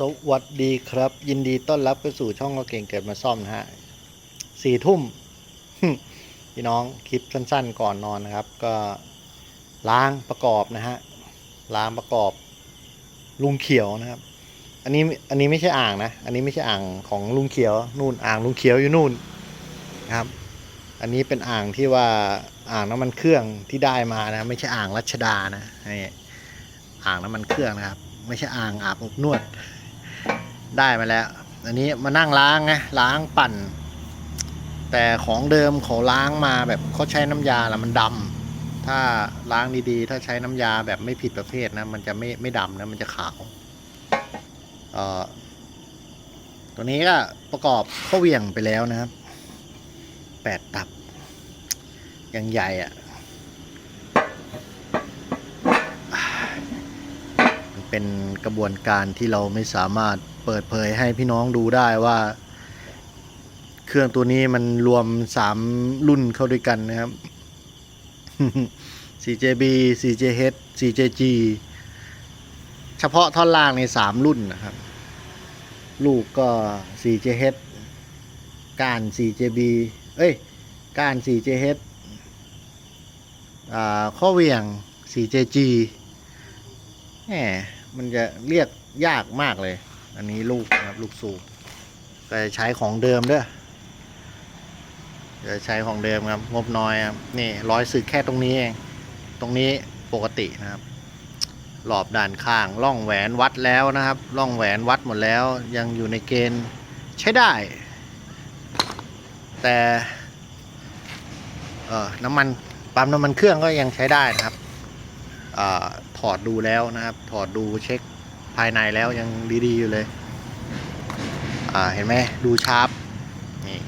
สวัสดีครับ ยินดีต้อนรับเข้าสู่ช่องก็เก่งเกิดมาซ่อมนะฮะสี่ทุ่มพี่น้องคลิปสั้นๆ ก่อนนอนนะครับ ก็ล้างประกอบนะฮะล้างประกอบลุงเขียวนะครับ อันนี้อันนี้ไม่ใช่อ่างนะ อันนี้ไม่ใช่อ่างของลุงเขียวนู่นอ่างลุงเขียวอยู่นู่นนะครับ อันนี้เป็นอ่างที่ว่าอ่างน้ำมันเครื่องที่ได้มานะ ไม่ใช่อ่างรัชดานะอ่างน้ำมันเครื่องนะครับไม่ใช่อ่างอาบอบนวด ได้มาแล้ว อันนี้มานั่งล้างไงล้างปั่น แต่ของเดิมเขาล้างมาแบบเขาใช้น้ำยาแล้วมันดำถ้าล้างดีๆ ถ้าใช้น้ำยาแบบไม่ผิดประเภทนะมันจะไม่ไม่ดำนะมันจะขาวเอ่อตัวนี้ก็ประกอบข้าเหวี่ยงไปแล้วนะครับแปดตับยังใหญ่อะมันเป็นกระบวนการที่เราไม่สามารถ เปิดเผยให้พี่น้องดูได้ว่า เครื่องตัวนี้มันรวมสามรุ่นเข้าด้วยกันนะครับ CJB CJH CJG เฉพาะท่อนล่างในสามรุ่นนะครับ ลูกก็ CJH ก้าน CJB เอ้ยก้าน CJH ข้อเวี่ยง CJG แหมมันจะเรียกยากมากเลย อันนี้ลูกนะครับลูกสูบก็จะใช้ของเดิมด้วยจะใช้ของเดิมครับงบน้อยครับนี่ร้อยสึกแค่ตรงนี้เองตรงนี้ปกตินะครับหลอบด้านข้างร่องแหวนวัดแล้วนะครับร่องแหวนวัดหมดแล้ว ยังอยู่ในเกณฑ์ใช้ได้ แต่เออน้ำมันปั๊มน้ำมันเครื่องก็ยังใช้ได้นะครับอถอดดูแล้วนะครับ ถอดดูเช็ค ภายในแล้วยังดีๆอยู่เลย อ่าเห็นไหมดูชาร์ปนี่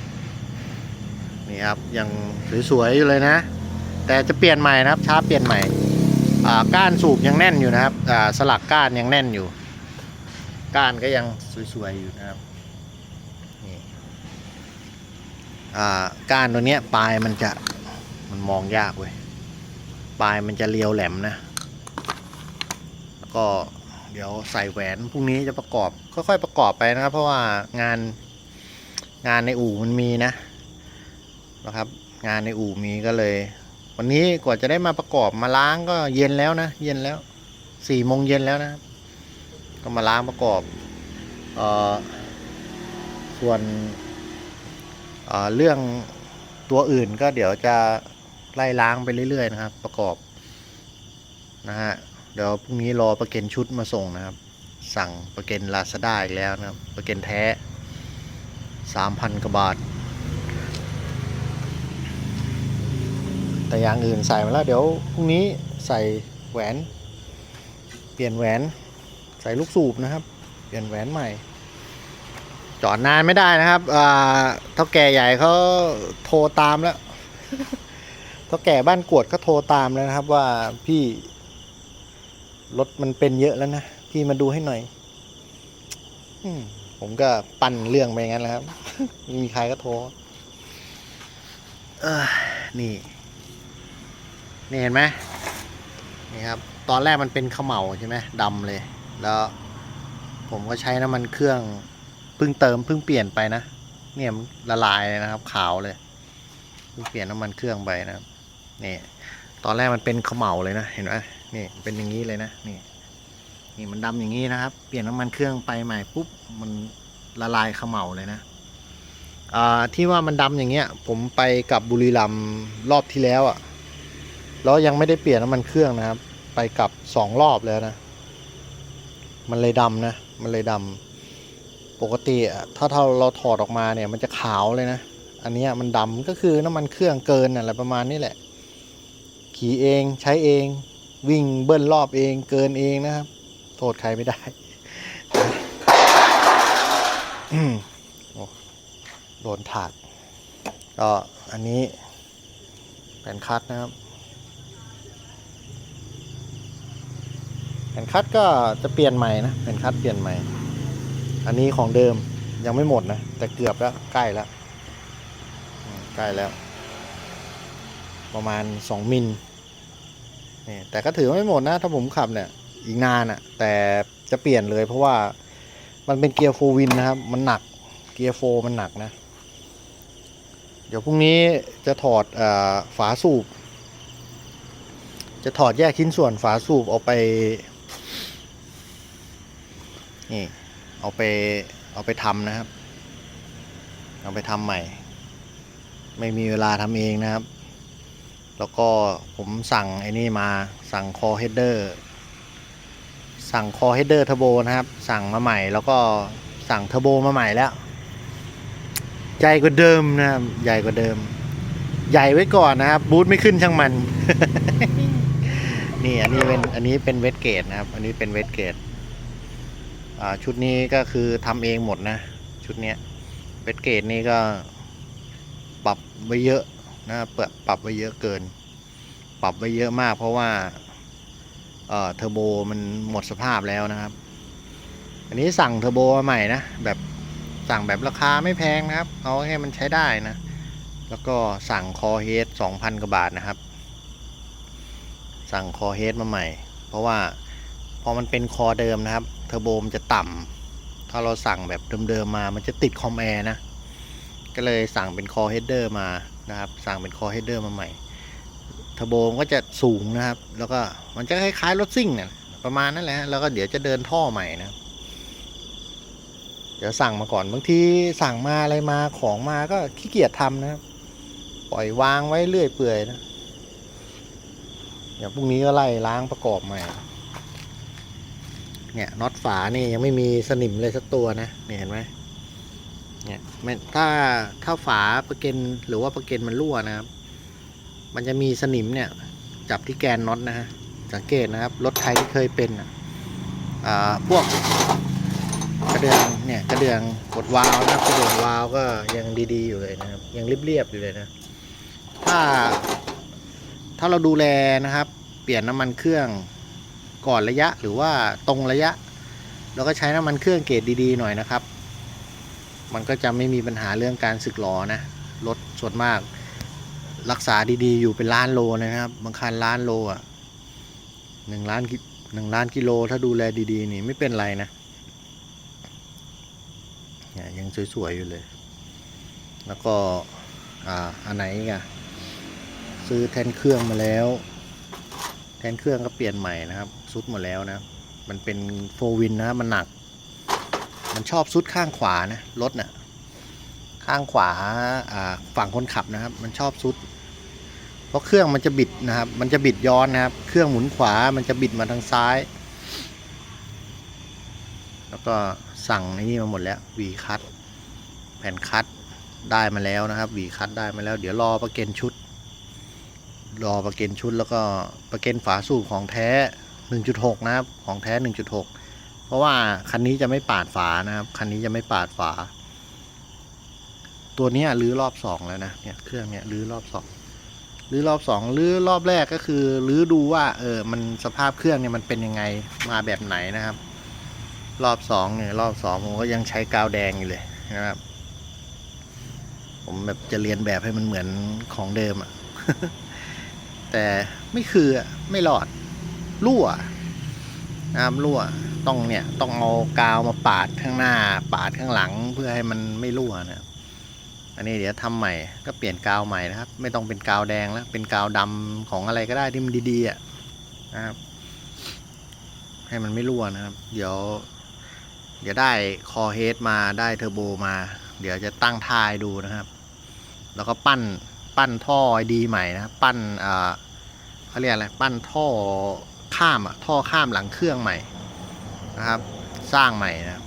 นี่ครับยังสวยๆอยู่เลยนะ แต่จะเปลี่ยนใหม่นะครับชาร์ปเปลี่ยนใหม่อ่าก้านสูบยังแน่นอยู่นะครับอ่าสลักก้านยังแน่นอยู่ ก้านก็ยังสวยๆอยู่นะครับนี่อ่าก้านตัวเนี้ยปลายมันจะมันมองยากเว้ยปลายมันจะเรียวแหลมนะ แล้วก็ เดี๋ยวใส่แหวนพรุ่งนี้จะประกอบค่อยๆประกอบไปนะครับ เพราะว่างานงานในอู่มันมีนะนะครับ งานในอู่มีก็เลย วันนี้กว่าจะได้มาประกอบมาล้างก็เย็นแล้วนะ เย็นแล้วสี่โมงเย็นแล้วนะ ก็มาล้างประกอบเอ่อส่วนเอ่อเรื่องตัวอื่นก็เดี๋ยวจะไล่ล้างไปเรื่อยๆนะครับ ประกอบนะฮะ เดี๋ยวพรุ่งนี้รอประเก็นชุดมาส่งนะครับ สั่งประเก็นลาซาด้าอีกแล้วนะครับ ประเก็นแท้สามพันกว่าบาท แต่อย่างอื่นใส่มาแล้วเดี๋ยวพรุ่งนี้ใส่แหวน เปลี่ยนแหวนใส่ลูกสูบนะครับ เปลี่ยนแหวนใหม่ จอดนานไม่ได้นะครับอ่าเท่าแก่ใหญ่เขาโทรตามแล้วเท่าแก่บ้านกวดก็โทรตามแล้วนะครับว่าพี่ รถมันเป็นเยอะแล้วนะ พี่มาดูให้หน่อยอผมก็ปั่นเรื่องไปงั้นแล้วครับ มีใครก็โทรเออนี่ นี่เห็นไหมนี่ครับ ตอนแรกมันเป็นขมเหลาใช่ไหมดำเลย แล้ว ผมก็ใช้น้ำมันเครื่องเพิ่งเติมเพิ่งเปลี่ยนไปนะ เนี่ยมันละลายเลยนะครับ ขาวเลยเพิ่งเปลี่ยนน้ำมันเครื่องไปนะครับนี่ตอนแรกมันเป็นเขมเหลาเลยนะ เห็นไหม นี่เป็นอย่างนี้เลยนะนี่นี่มันดำอย่างนี้นะครับ เปลี่ยนน้ำมันเครื่องไปใหม่ปุ๊บมันละลายเขมเหลาเลยนะที่ว่ามันดำอย่างเงี้ย ผมไปกับบุรีรัมย์รอบที่แล้วอะ่ะแล้วยังไม่ได้เปลี่ยนน้ำมันเครื่องนะครับ ไปกับสองรอบแล้วนะ มันเลยดำนะ มันเลยดำปกติอะถ้าเราเราถอดออกมาเนี่ย มันจะขาวเลยนะ อันนี้มันดำก็คือน้ำมันเครื่องเกินอะไรประมาณนี้แหละ ขี่เองใช้เอง วิ่งเบิ้ลรอบเองเกินเองนะครับ โทษใครไม่ได้โอ้โดนถากก็อันนี้แผ่นคัดนะครับ แผ่นคัดก็จะเปลี่ยนใหม่นะแผ่นคัดเปลี่ยนใหม่ อันนี้ของเดิมยังไม่หมดนะ แต่เกือบแล้วใกล้แล้วใกล้แล้ว ประมาณสองมิล นี่แต่ก็ถือว่าไม่หมดนะ ถ้าผมขับเนี่ยอีกนานอะ่ะ แต่จะเปลี่ยนเลยเพราะว่ามันเป็นเกียร์โฟวินนะครับ มันหนักเกียร์โฟมันหนักนะ เดี๋ยวพรุ่งนี้จะถอดอฝาสูบ จะถอดแยกชิ้นส่วนฝาสูบเอาไปนี่เอาไปเอาไปทำนะครับ เอาไปทำใหม่ ไม่มีเวลาทำเองนะครับ แล้วก็ผมสั่งไอ้นี่มาสั่งคอเฮดเดอร์สั่งคอเฮดเดอร์เทอร์โบนะครับ สั่งมาใหม่แล้วก็สั่งเทอร์โบมาใหม่แล้ว ใหญ่กว่าเดิมนะครับ ใหญ่กว่าเดิม ใหญ่ไว้ก่อนนะครับ บูทไม่ขึ้นช่างมัน นี่อันนี้เป็นอันนี้เป็นเวทเกตนะครับ อันนี้เป็นเวทเกตชุดนี้ก็คือทำเองหมดนะ ชุดเนี้ยเวทเกตนี่ก็ปรับไว้เยอะ นะครับปรับปรับไว้เยอะเกิน ปรับไว้เยอะมาก เพราะว่าเอ่อเทอร์โบมันหมดสภาพแล้วนะครับ อันนี้สั่งเทอร์โบมาใหม่นะแบบสั่งแบบราคาไม่แพงนะครับ เอาให้มันใช้ได้นะ แล้วก็สั่งคอเฮดสองพันกว่าบาทนะครับ สั่งคอเฮดมาใหม่ เพราะว่าพอมันเป็นคอเดิมนะครับเทอร์โบมันจะต่ำถ้าเราสั่งแบบเดิมๆมา มันจะติดคอมแอร์นะ ก็เลยสั่งเป็นคอเฮดเดอร์มา นะครับ สั่งเป็นคอเฮดเดอร์มาใหม่ทอร์โบมันก็จะสูงนะครับ แล้วก็มันจะคล้ายๆรถซิ่งเนี่ยประมาณนั้นแหละแล้วก็เดี๋ยวจะเดินท่อใหม่นะเดี๋ยวสั่งมาก่อนบางทีสั่งมาอะไรมาของมาก็ขี้เกียจทำนะครับ ปล่อยวางไว้เรื่อยเปื่อยนะเดี๋ยวพรุ่งนี้ก็ไล่ล้างประกอบใหม่ เนี่ยน็อตฝานี่ยังไม่มีสนิมเลยสักตัวนะเนี่ยเห็นไหม ถ้าถ้าฝาประเกนหรือว่าประเกนมันรั่วนะครับ มันจะมีสนิมเนี่ยจับที่แกนน็อตนะฮะสังเกตนะครับรถไทยที่เคยเป็นอ่าพวกกระเดื่องเนี่ยกระเดื่องกดวาล์วนะครับกระเดื่องวาล์วก็ยังดีๆอยู่เลยนะครับ ยังเรียบๆอยู่เลยนะ ถ้า ถ้าเราดูแลนะครับ เปลี่ยนน้ำมันเครื่องก่อนระยะหรือว่าตรงระยะแล้วก็ใช้น้ำมันเครื่องเกรดดีๆหน่อยนะครับ มันก็จะไม่มีปัญหาเรื่องการสึกหรอนะรถส่วนมากรักษาดีๆ อยู่เป็นล้านโลนะครับ บางคันล้านโลอะหนึ่งล้านกิหนึ่งล้านกิโลถ้าดูแลดีๆ นี่ไม่เป็นไรนะเนี่ยยังสวยๆอยู่เลย แล้วก็อ่าอันไหนอีกอะซื้อแทนเครื่องมาแล้ว แทนเครื่องก็เปลี่ยนใหม่นะครับ ซุดหมดแล้วนะ มันเป็นโฟวินนะมันหนัก มันชอบซุดข้างขวานะรถน่ะข้างขวาฝั่งคนขับนะครับ มันชอบซุด เพราะเครื่องมันจะบิดนะครับ มันจะบิดย้อนนะครับ เครื่องหมุนขวามันจะบิดมาทางซ้าย แล้วก็สั่งนี่มาหมดแล้ววีคัตแผ่นคัตได้มาแล้วนะครับวีคัตได้มาแล้ว เดี๋ยวรอประเก็นชุด รอประเก็นชุดแล้วก็ประเก็นฝาสูบของแท้ 1.6 นะครับ ของแท้ 1.6 เพราะว่าคันนี้จะไม่ปาดฝานะครับ คันนี้จะไม่ปาดฝา ตัวนี้รื้อรอบสองแล้วนะ เนี่ยเครื่องเนี้ยรื้อรอบสองรื้อรอบสองรื้อรอบแรกก็คือรื้อดูว่า เออ มันสภาพเครื่องเนี่ยมันเป็นยังไงมาแบบไหนนะครับ รอบสองเนี่ยรอบสองผมก็ยังใช้กาวแดงอยู่เลยนะครับ ผมแบบจะเรียนแบบให้มันเหมือนของเดิมอะแต่ไม่คือไม่รอดรั่ว น้ำรั่วต้องเนี่ยต้องเอากาวมาปาดข้างหน้า ปาดข้างหลังเพื่อให้มันไม่รั่วนะอันนี้เดี๋ยวทำใหม่ก็เปลี่ยนกาวใหม่นะครับ ไม่ต้องเป็นกาวแดงแล้วเป็นกาวดำของอะไรก็ได้ที่มันดีๆอะนะครับ ให้มันไม่รั่วนะครับ เดี๋ยว เดี๋ยวได้คอเฮดมาได้เทอร์โบมา เดี๋ยวจะตั้งทาให้ดูนะครับ แล้วก็ปั้นปั้นท่อดีใหม่นะปั้นอ่าเขาเรียกอะไรปั้นท่อ ข้ามอะท่อข้ามหลังเครื่องใหม่นะครับ สร้างใหม่นะ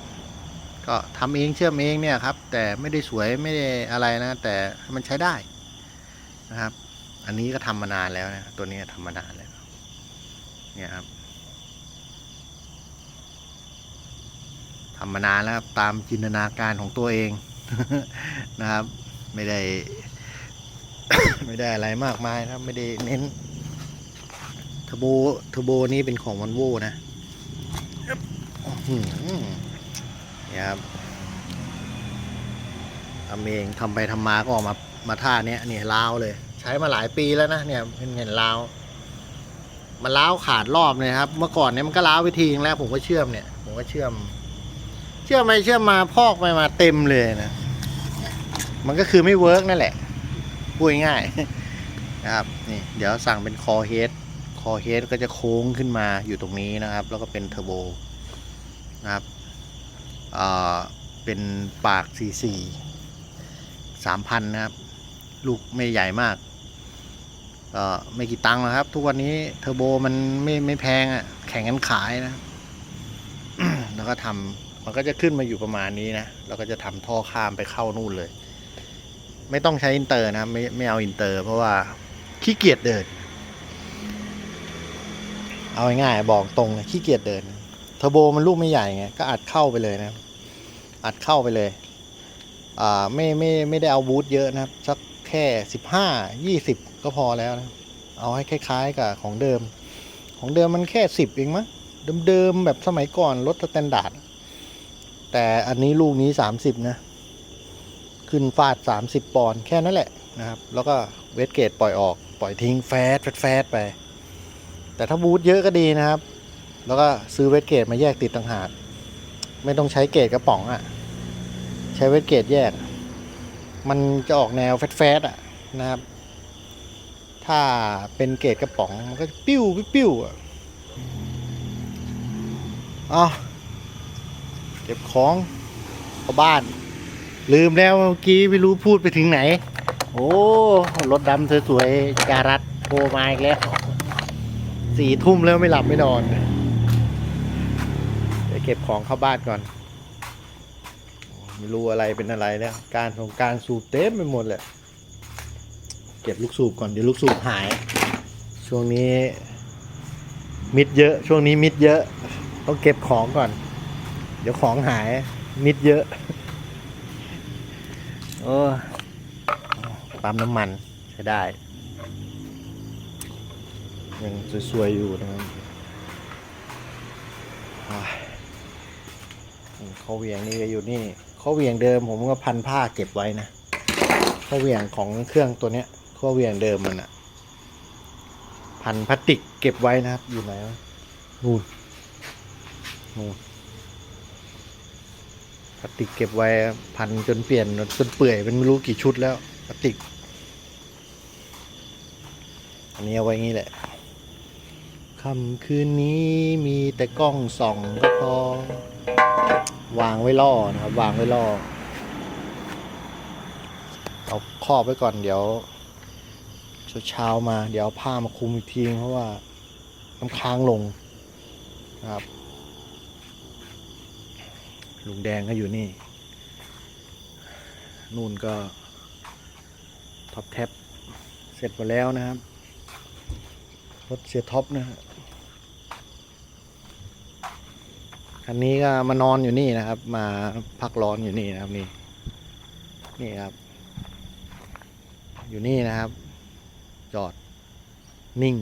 ก็ทำเองเชื่อมเองเนี่ยครับ แต่ไม่ได้สวยไม่ได้อะไรนะ แต่มันใช้ได้นะครับ อันนี้ก็ทำมานานแล้วนะตัวนี้ทำมานานแล้วเนี่ยครับทำมานานแล้วครับตามจินตนาการของตัวเองนะครับ ไม่ได้ ไม่ได้อะไรมากมายนะครับ ไม่ได้เน้น ทอร์โบเทอร์โบนี่เป็นของวันโวนะอื้อหือเนี่ยครับทำเองทำไปทำมาก็ออกมามาท่าเนี้ยเนี่ยลาวเลย ใช้มาหลายปีแล้วนะเนี่ยเห็นเห็นลาวมันล้าวขาดรอบเลยครับ เมื่อก่อนเนี่ยมันก็ล้าวไปทีนึงแล้ว ผมก็เชื่อมเนี่ย ผมก็เชื่อมชื่อไหมเชื่อมาพอกไปมาเต็มเลยนะ มันก็คือไม่เวิร์กนั่นแหละพูดง่ายๆนะครับ นี่ เดี๋ยวสั่งเป็นคอเฮด คอเฮดก็จะโค้งขึ้นมาอยู่ตรงนี้นะครับ แล้วก็เป็นเทอร์โบนะครับเป็นปาก C4 3,000 นะครับ ลูกไม่ใหญ่มากก็ไม่กี่ตังค์นะครับ ทุกวันนี้เทอร์โบมันไม่ไม่แพงอะ่ะ แข่งกันขายนะ แล้วก็ทำมันก็จะขึ้นมาอยู่ประมาณนี้นะ แล้วก็จะทำท่อข้ามไปเข้านู่นเลย ไม่ต้องใช้อินเตอร์นะ ไม่ไม่เอาอินเตอร์ เพราะว่าขี้เกียจเดิน เอาง่ายๆบอกตรงเลยขี้เกียจเดินเทอร์โบมันลูกไม่ใหญ่ไงก็อัดเข้าไปเลยนะอัดเข้าไปเลยอ่าไม่ไม่ไม่ได้เอาบูทเยอะนะครับ สักแค่สิบห้ายี่สิบก็พอแล้วนะ เอาให้คล้าย ๆ กับของเดิม ของเดิมมันแค่สิบเองมั้งเดิมๆแบบสมัยก่อนรถสแตนดาร์ดแต่อันนี้ลูกนี้สามสิบนะ ขึ้นฟาดสามสิบปอนด์แค่นั้นแหละนะครับ แล้วก็เวทเกตปล่อยออกปล่อยทิ้งแฟดแฟดแฟดไป แต่ถ้าบูทเยอะก็ดีนะครับ แล้วก็ซื้อเวทเกตมาแยกติดต่างหาก ไม่ต้องใช้เกตกระป๋องอะ่ะ ใช้เวทเกตแยก มันจะออกแนวแฟดแฟดอะนะครับ ถ้าเป็นเกตกระป๋องมันก็จะปิ้วปิ้วอะเอาเก็บของเข้าบ้าน ลืมแล้วเมื่อกี้ไม่รู้พูดไปถึงไหน โอ้ รถดำสวยๆการัดโทรมาอีกแล้ว สี่ทุ่มแล้วไม่หลับไม่นอนไปเก็บของเข้าบ้านก่อน ไม่รู้อะไรเป็นอะไรแล้ว การของการสูบเต็มไปหมดเลยเก็บลูกสูบก่อนเดี๋ยวลูกสูบหาย ช่วงนี้ มิดเยอะ ช่วงนี้มิดเยอะ ต้องเก็บของก่อน เดี๋ยวของหาย มิดเยอะโอ้ปั๊มน้ำมันใช้ได้ ยังสวยๆอยู่นะครับอ่าเขาเหวียงนี่ก็อยู่นี่เขาเหวียงเดิมผมก็พันผ้าเก็บไว้นะเขาเหวียงของเครื่องตัวเนี้ยเขาเหวียงเดิมมันอะพันพลาสติกเก็บไว้นะครับ อยู่ไหนวะนู่นนู่นพลาสติกเก็บไว้พันจนเปลี่ยนจนเปื่อยเป็นไม่รู้กี่ชุดแล้วพลาสติก อันนี้เอาไว้งี้แหละ ค่ำคืนนี้มีแต่กล้องส่องก็พอ วางไว้ล่อนะครับ วางไว้ล่อ เอาครอบไว้ก่อนเดี๋ยวเช้ามา เดี๋ยวผ้ามาคลุมอีกทีเพราะว่าน้ำค้างลงนะครับ ลุงแดงก็อยู่นี่ นู่นก็ท็อปแท็บเสร็จหมดแล้วนะครับรถเสียท็อปนะฮะ คันนี้ก็มานอนอยู่นี่นะครับ มาพักร้อนอยู่นี่นะครับนี่นี่ครับ อยู่นี่นะครับ จอดนิ่ง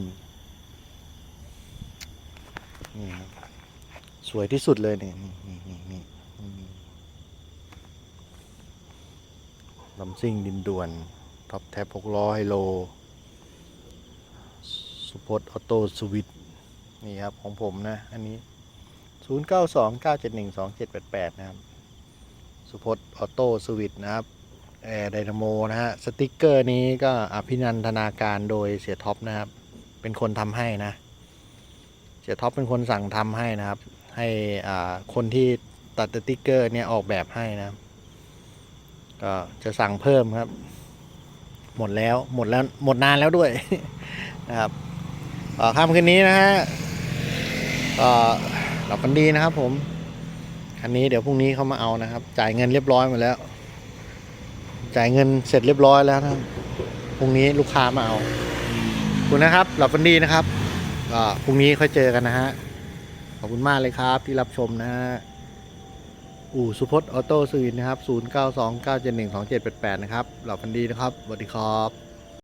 นี่ครับสวยที่สุดเลยเนี่ยนี่นี่นี่นี่ลำซิ่งดินด่วนท็อปแท็บหกล้อไฮโล สุพจน์ออโต้สวิตนี่ครับของผมนะ อันนี้ 0 9 2 9 7 1 2 7 8 8 นะครับ สุพจน์ออโต้สวิตนะครับ แอร์ไดนาโมนะฮะ สติกเกอร์นี้ก็อภินันทนาการโดยเสียท็อปนะครับ เป็นคนทำให้นะ เสียท็อปเป็นคนสั่งทำให้นะครับ ให้อ่าคนที่ตัดสติกเกอร์เนี่ยออกแบบให้นะก็จะสั่งเพิ่มครับ หมดแล้วหมดแล้วหมดนานแล้วด้วยนะครับเอ่อค่ำคืนนี้นะฮะก็ หลับกันดีนะครับผม คันนี้เดี๋ยวพรุ่งนี้เขามาเอานะครับ จ่ายเงินเรียบร้อยหมดแล้ว จ่ายเงินเสร็จเรียบร้อยแล้วนะพรุ่งนี้ลูกค้ามาเอาขอบคุณนะครับหลับกันดีนะครับก็พรุ่งนี้ค่อยเจอกันนะฮะขอบคุณมากเลยครับที่รับชมนะฮะอู่สุพจน์ออโต้สวินนะครับ 0 9 2 9 7 1 2 7 8 8 นะครับหลับกันดีนะครับสวัสดีครับ